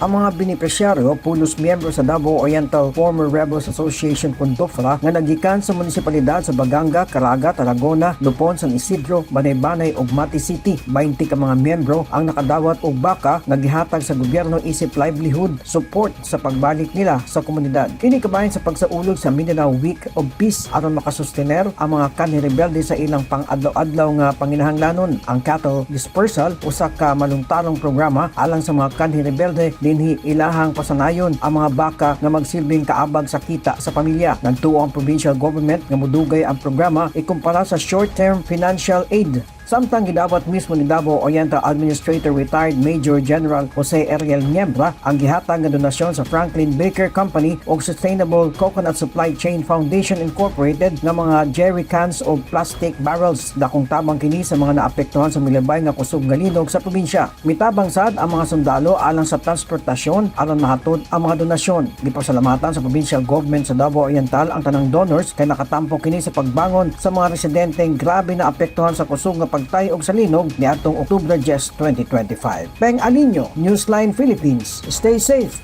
Ang mga benepisyaryo pulos miyembro sa Davao Oriental Former Rebels Association Kundofra nga nagikan sa munisipalidad sa Baganga, Caraga, Tarragona, Lupon, San Isidro, Banay-Banay ug Mati City. 20 ka mga miyembro ang nakadawat og baka nga gihatag sa gobyerno isip livelihood support sa pagbalik nila sa komunidad. Kini kabahin sa pagsaulog sa Mindanao Week of Peace aron makasustener ang mga kanhi rebelde sa ilang pang-adlaw-adlaw nga panginahanglanon. Ang cattle dispersal usa ka malungtarong programa alang sa mga kanhi rebelde dinhi ilahang pasanayon ang mga baka nga magsilbing kaabag sa kita sa pamilya. Nagtuo ang provincial government nga mudugay ang programa ikumpara sa short-term financial aid Samtang gidawat mismo ni Davao Oriental Administrator Retired Major General Jose Ariel Niembra ang gihatag nga donasyon sa Franklin Baker Company o Sustainable Coconut Supply Chain Foundation Incorporated nga mga jerry cans o plastic barrels dakong tabang kini sa mga naapektuhan sa milabay nga kusog nga sa probinsya. Mitabang sad ang mga sundalo alang sa transportasyon aron mahatod ang mga donasyon. Gipasalamatan sa provincial government sa Davao Oriental ang tanang donors kay nakatampo kini sa pagbangon sa mga residenteng grabe na apektuhan sa kusog nga pagtay og sa linog niadtong Oktubre 10, 2025. Peng Alinyo, Newsline Philippines. Stay safe,